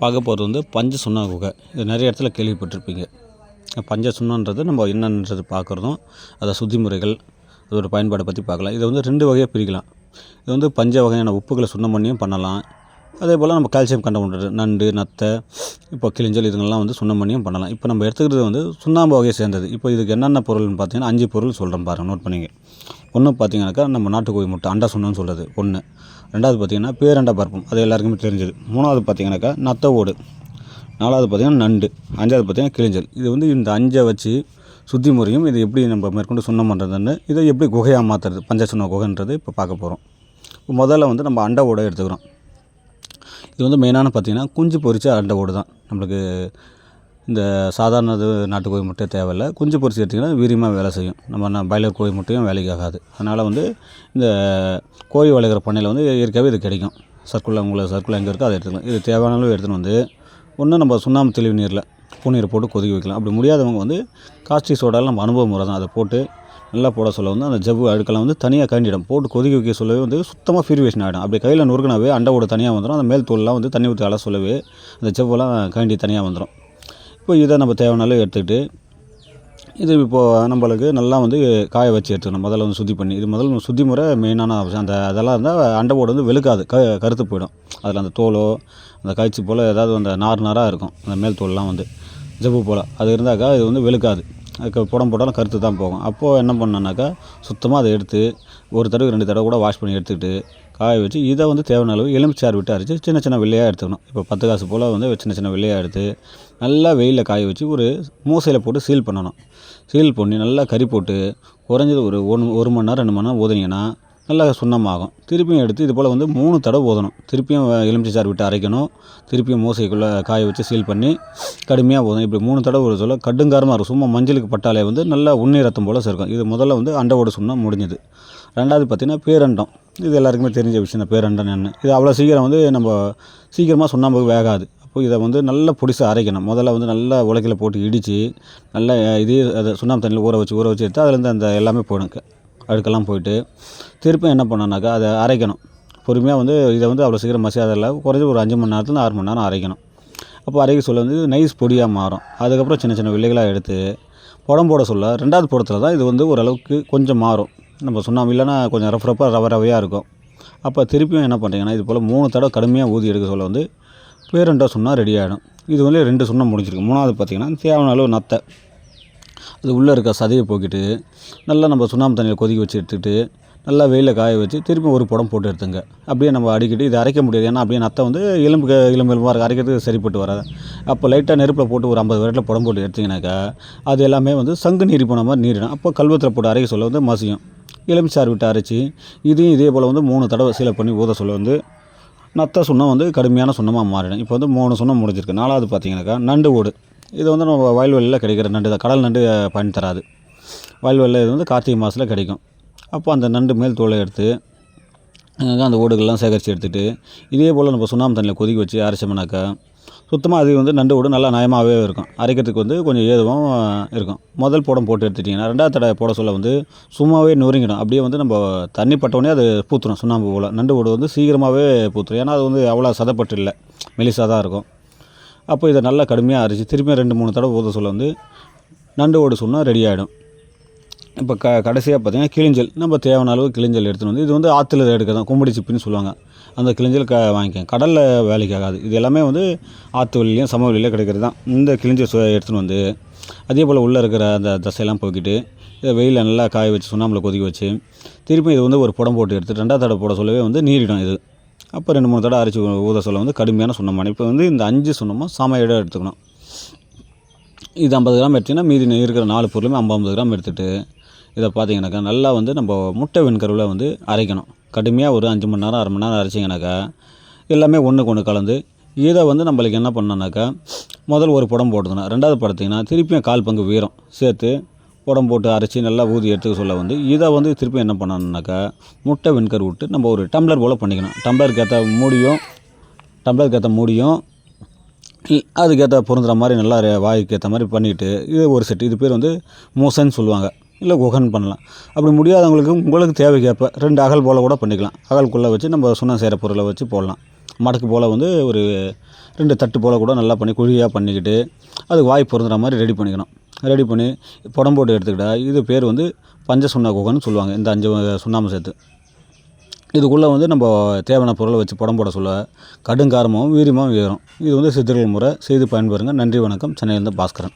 பார்க்க போகிறது வந்து பஞ்ச சுண்ணா குகை. இது நிறைய இடத்துல கேள்விப்பட்டிருப்பீங்க. பஞ்ச சுண்ணன்றது நம்ம என்னன்றது பார்க்குறதும் அதை சுத்தி முறைகள் அதோட பயன்பாடை பற்றி பார்க்கலாம். இதை வந்து ரெண்டு வகையாக பிரிக்கலாம். இது வந்து பஞ்ச வகையான உப்புகளை சுண்ணம் பண்ணியும் பண்ணலாம். அதே போல் நம்ம கால்சியம் கண்ட கண்டவுண்டர் நண்டு நத்தை இப்போ கிளிஞ்சல் இதுங்கெல்லாம் வந்து சுண்ணம் பண்ணியும் பண்ணலாம். இப்போ நம்ம எடுத்துக்கிறது வந்து சுண்ணாம்பு வகையை சேர்ந்தது. இப்போ இதுக்கு என்னென்ன பொருள்னு பார்த்தீங்கன்னா அஞ்சு பொருள் சொல்கிறேன் பாருங்கள் நோட் பண்ணிங்க. ஒன்று பார்த்தீங்கன்னாக்கா நம்ம நாட்டுக்கோழி முட்டை அண்டா சுண்ணம்னு சொல்கிறது. ஒன்று. ரெண்டாவது பார்த்தீங்கன்னா பேரண்ட பருப்பம். அது எல்லாருக்குமே தெரிஞ்சது. மூணாவது பார்த்தீங்கன்னாக்கா நத்தை ஓடு. நாலாவது பார்த்திங்கன்னா நண்டு. அஞ்சாவது பார்த்திங்கன்னா கிளிஞ்சல் இது வந்து இந்த அஞ்சை வச்சு சுத்தி முறையும். இது எப்படி நம்ம மேற்கொண்டு சுண்ணம் பண்ணுறதுன்னு இதை எப்படி குகையாக மாற்றுறது பஞ்ச சுண்ண குகைன்றது இப்போ பார்க்க போகிறோம் இப்போ முதல்ல வந்து நம்ம அண்டை ஓடை எடுத்துக்கிறோம். இது வந்து மெயினான பார்த்திங்கன்னா குஞ்சு பொரிச்ச அண்டை ஓடு தான் நம்மளுக்கு இந்த சாதாரண இது நாட்டுக்கோழி முட்டை தேவையில்ல. குஞ்சு பொரிச்சு எடுத்திங்கன்னா வீரியமாக வேலை செய்யும். நம்ம என்ன பாய்லர் கோழி முட்டையும் வேலைக்கு ஆகாது. அதனால் வந்து இந்த கோழி வளர்க்குற பண்ணையில் வந்து இயற்கையாகவே இது கிடைக்கும். சர்க்குலர் உங்களுக்கு சர்க்குலர் எங்கே இருக்கோ அதை எடுத்துக்கலாம். இது தேவையான அளவு எடுத்துகிட்டு வந்து ஒன்று நம்ம சுண்ணாம்பு தெளிவு நீரில் பூநீர் போட்டு கொதிக்க வைக்கலாம். அப்படி முடியாதவங்க வந்து காஸ்டிக் சோடாவில் நம்ம அனுபவ முறை தான். அதை போட்டு நல்லா போட சொல்ல வந்து அந்த ஜவ்வு அழுக்கெல்லாம் வந்து தனியாக கண்டிடும் போட்டு கொதிக்க வைக்க சொல்லவே வந்து சுத்தமாக ஃபியூரிவேஷன் ஆகிடும் அப்படி கையில் நொறுக்கினாவே அண்டை தனியாக வந்துடும் அந்த மேல் தோல்லாம் வந்து தண்ணி ஊற்றி அல சொல்லவே அந்த ஜவ்வெல்லாம் கண்டி தனியாக வந்துடும் இப்போ இதை நம்ம தேவைனாலும் எடுத்துக்கிட்டு இது இப்போது நம்மளுக்கு நல்லா வந்து காய வச்சு எடுத்துக்கணும். முதல்ல வந்து சுத்தி பண்ணி இது முதல்ல சுத்தி முறை மெயினான அவசியம் அந்த அதெல்லாம் இருந்தால் அண்டை போடு வந்து வெளுக்காது. க கருத்து போயிடும். அதில் அந்த தோலோ அந்த காய்ச்சி போல் ஏதாவது அந்த நார் நாராக இருக்கும். அந்த மேல் தோல்லாம் வந்து ஜவ்வு போல். அது இருந்தாக்கா இது வந்து வெளுக்காது. அதுக்கு புடம் போட்டாலும் கருத்து தான் போகும். அப்போது என்ன பண்ணோன்னாக்கா சுத்தமாக அதை எடுத்து ஒரு தடவை ரெண்டு தடவை கூட வாஷ் பண்ணி எடுத்துக்கிட்டு காய வச்சு இதை வந்து தேவையான அளவு எலுமிச்சாறு விட்டு அரைச்சி சின்ன சின்ன வெள்ளையாக எடுத்துக்கணும். இப்போ பத்து காசு போல் வந்து சின்ன சின்ன வெள்ளையாக எடுத்து நல்லா வெயிலில் காய வச்சு ஒரு மூசையில் போட்டு சீல் பண்ணணும். சீல் பண்ணி நல்லா கறி போட்டு குறைஞ்சது ஒரு ஒன் ஒரு மணி நேரம் ரெண்டு மணி நேரம் ஊதுனீங்கன்னா நல்லா சுண்ணமாகும். திருப்பியும் எடுத்து இது போல் வந்து மூணு தடவை ஊதணும். திருப்பியும் எலுமிச்சை சாறு விட்டு அரைக்கணும். திருப்பியும் மூசைக்குள்ளே காய வச்சு சீல் பண்ணி கடுமையாக ஊதணும். இப்படி மூணு தடவை ஒரு சொல்ல கடுங்காரமாக இருக்கும். சும்மா மஞ்சளுக்கு பட்டாலே வந்து நல்லா உண்ணி ரத்தம் போல் சேர்க்கும் இது முதல்ல வந்து அண்டவோட சுண்ணம் முடிஞ்சது. ரெண்டாவது பார்த்திங்கன்னா பேரண்டம். இது எல்லாருக்குமே தெரிஞ்ச விஷயம் தான். பேரண்டம் என்ன இது அவ்வளோ சீக்கிரம் வந்து நம்ம சீக்கிரமாக சுண்ணாம்புக்கு வேகாது. இப்போ இதை வந்து நல்லா பொடிசாக அரைக்கணும். முதல்ல வந்து நல்லா உலக்கையில் போட்டு இடித்து நல்லா இதே அதை சுண்ணாம்பு தண்ணியில் ஊற வச்சு ஊற வச்சு எடுத்து அதுலேருந்து அந்த எல்லாமே போயிடும் அழுக்கெல்லாம் போயிட்டு திருப்பியும் என்ன பண்ணோன்னாக்கா அதை அரைக்கணும். பொறுமையாக வந்து இதை வந்து அவ்வளோ சீக்கிரம் மசியாதில்ல குறைஞ்சி ஒரு அஞ்சு மணி நேரத்துலேருந்து ஆறு மணி நேரம் அரைக்கணும். அப்போ அரைக்க சொல்ல வந்து நைஸ் பொடியாக மாறும். அதுக்கப்புறம் சின்ன சின்ன வில்லைகளாக எடுத்து புடம் போட சொல்ல ரெண்டாவது புடத்தில் தான் இது வந்து ஓரளவுக்கு கொஞ்சம் மாறும். நம்ம சுண்ணாம்பு இல்லைன்னா கொஞ்சம் ரஃப் ரஃப்பாக ரவ ரவையாக இருக்கும். அப்போ திருப்பியும் என்ன பண்ணுறீங்கன்னா இது போல் மூணு தடவை கடுமையாக ஊதி எடுக்க சொல்ல வந்து பேரண்டா சுண்ணா ரெடி ஆகிடும் இது வந்து ரெண்டு சுண்ணம் முடிஞ்சிருக்கு மூணாவது பார்த்திங்கன்னா தேவையான அளவு நத்தை. அது உள்ளே இருக்க சதையை போக்கிட்டு நல்லா நம்ம சுண்ணாம்பு தண்ணியில் கொதிக்க வச்சு எடுத்துக்கிட்டு நல்லா வெயிலில் காய வச்சு திருப்பி ஒரு புடம் போட்டு எடுத்துங்க. அப்படியே நம்ம அடிக்கடி இதை அரைக்க முடியாது. ஏன்னா அப்படியே நத்தை வந்து எலும்பு எலும்பு எலும்பாக இருக்க. அரைக்கிறதுக்கு சரிப்பட்டு வராது. அப்போ லைட்டாக நெருப்பில் போட்டு ஒரு ஐம்பது விரட்டில் புடம் போட்டு எடுத்திங்கனாக்கா அது எல்லாமே வந்து சங்கு நீரி போன மாதிரி நீரிடும். அப்போ கல்வத்தில் போட்டு அரைக்க சொல்ல வந்து மசியும். எலுமிச்சாறு விட்டு அரைச்சி இதையும் இதே போல் வந்து மூணு தடவை சீலை பண்ணி ஊத சொல்ல வந்து நத்த சுண்ணம் வந்து கடுமையான சுண்ணமாக மாறிடும். இப்போ வந்து மூணு சுண்ணம் முடிஞ்சிருக்கு. நாலாவது பார்த்தீங்கன்னாக்கா நண்டு ஓடு. இது வந்து நம்ம வயல்வெளியில் கிடைக்கிற நண்டு தான். கடல் நண்டு பயன் தராது. வயல்வெளியில் இது வந்து கார்த்திகை மாதத்தில் கிடைக்கும். அப்போ அந்த நண்டு மேல் தோலை எடுத்து அந்த ஓடுகள்லாம் சேகரித்து எடுத்துகிட்டு இதே போல் நம்ம சுண்ணாம்பு தண்ணியில் கொதிக்க வச்சு அரைச்சோம்னாக்கா சுத்தமாக அது வந்து நண்டு ஓடு நல்லா நயமாகவே இருக்கும். அரைக்கிறதுக்கு வந்து கொஞ்சம் ஏதுவும் இருக்கும். முதல் போடம் போட்டு எடுத்துட்டிங்கன்னா ரெண்டாவது தடவை போட சொல்ல வந்து சும்மாவே நொறுங்கிடும். அப்படியே வந்து நம்ம தண்ணி பட்டோடனே அது பூத்துரும். சுண்ணாம்பு போல். நண்டு ஓடு வந்து சீக்கிரமாகவே பூத்துரும். ஏன்னா அது வந்து அவ்வளோ சதப்பட்டு இல்லை. மெலிசாக தான் இருக்கும். அப்போ இதை நல்லா கடுமையாக அரைச்சி திரும்பியும் ரெண்டு மூணு தடவை ஊத சொல்ல வந்து நண்டு ஓடு சொன்னால் ரெடி ஆகிடும் இப்போ க கடைசியாக பார்த்தீங்கன்னா கிளிஞ்சல். நம்ம தேவையான அளவு கிளிஞ்சல் எடுத்துகிட்டு வந்து இது வந்து ஆற்றுல எடுக்க தான் கும்படி சிப்பின்னு சொல்லுவாங்க. அந்த கிளிஞ்சல் க வாங்கிக்கோங்க. கடலில் வேலைக்கு ஆகாது. இது எல்லாமே வந்து ஆற்று வழிலையும் சமவெளியிலையும் கிடைக்கிறது தான். இந்த கிளிஞ்சல் சு எடுத்துகிட்டு வந்து அதே போல் உள்ளே இருக்கிற அந்த தசையெல்லாம் போய்க்கிட்டு இதை வெயிலில் நல்லா காய வச்சு சுண்ணாம்பில் கொதிக்க வச்சு திருப்பி இது வந்து ஒரு புடம் போட்டு எடுத்து ரெண்டாவது தடவை போட சொல்லவே வந்து நீரிடும் இது. அப்போ ரெண்டு மூணு தடவை அரைச்சி ஊத சொல்ல வந்து கடுமையான சுண்ணமான இப்போ வந்து இந்த அஞ்சு சுண்ணமாக சமையடாக எடுத்துக்கணும். இது ஐம்பது கிராம் எடுத்திங்கன்னா மீதி இருக்கிற நாலு பொருளுமே ஐம்பது ஐம்பது கிராம் எடுத்துகிட்டு இதை பார்த்தீங்கன்னாக்கா நல்லா வந்து நம்ம முட்டை வெண்கருவில் வந்து அரைக்கணும். கடுமையாக ஒரு அஞ்சு மணி நேரம் அரை மணி நேரம் அரைச்சிங்கனாக்கா எல்லாமே ஒன்றுக்கு ஒன்று கலந்து இதை வந்து நம்மளுக்கு என்ன பண்ணோன்னாக்கா முதல் ஒரு புடம் போட்டுக்கணும் ரெண்டாவது படத்திங்கன்னா திருப்பியும் கால் பங்கு வீரம் சேர்த்து புடம் போட்டு அரைச்சி நல்லா ஊதி எடுத்துக்க சொல்ல வந்து இதை வந்து திருப்பி என்ன பண்ணணுன்னாக்கா முட்டை வெண்கர் விட்டு நம்ம ஒரு டம்ளர் போல் பண்ணிக்கணும். டம்ளருக்கு ஏற்ற மூடியும் டம்ளருக்கு ஏற்ற மூடியும் அதுக்கேற்ற பொருந்துற மாதிரி நல்லா வாய்க்கு ஏற்ற மாதிரி பண்ணிவிட்டு இது ஒரு செட்டு இது பேர் வந்து மூசன்னு சொல்லுவாங்க. இல்லை குகன் பண்ணலாம். அப்படி முடியாதவங்களுக்கு உங்களுக்கு தேவைக்கேற்ப ரெண்டு அகல் போல் கூட பண்ணிக்கலாம். அகல்குள்ளே வச்சு நம்ம சுண்ணம் செய்கிற பொருளை வச்சு போடலாம். மடக்கு போல் வந்து ஒரு ரெண்டு தட்டு போல் கூட நல்லா பண்ணி குழியாக பண்ணிக்கிட்டு அதுக்கு வாய் பொருந்துற மாதிரி ரெடி பண்ணிக்கணும். ரெடி பண்ணி புடம் போட்டு எடுத்துக்கிட்டால் இது பேர் வந்து பஞ்ச சுண்ணா குகன்னு சொல்லுவாங்க. இந்த அஞ்சு சுண்ணாமல் சுண்ணாம்பு சேர்த்து. இதுக்குள்ளே வந்து நம்ம தேவையான பொருளை வச்சு படம் போட சொல்ல கடுங்காரமாகவும் வீரியமாகவும் ஏறும் இது வந்து சித்தர்கள் முறை. செய்து பயன்பெறுங்க. நன்றி வணக்கம். சென்னையிலேருந்து பாஸ்கரன்.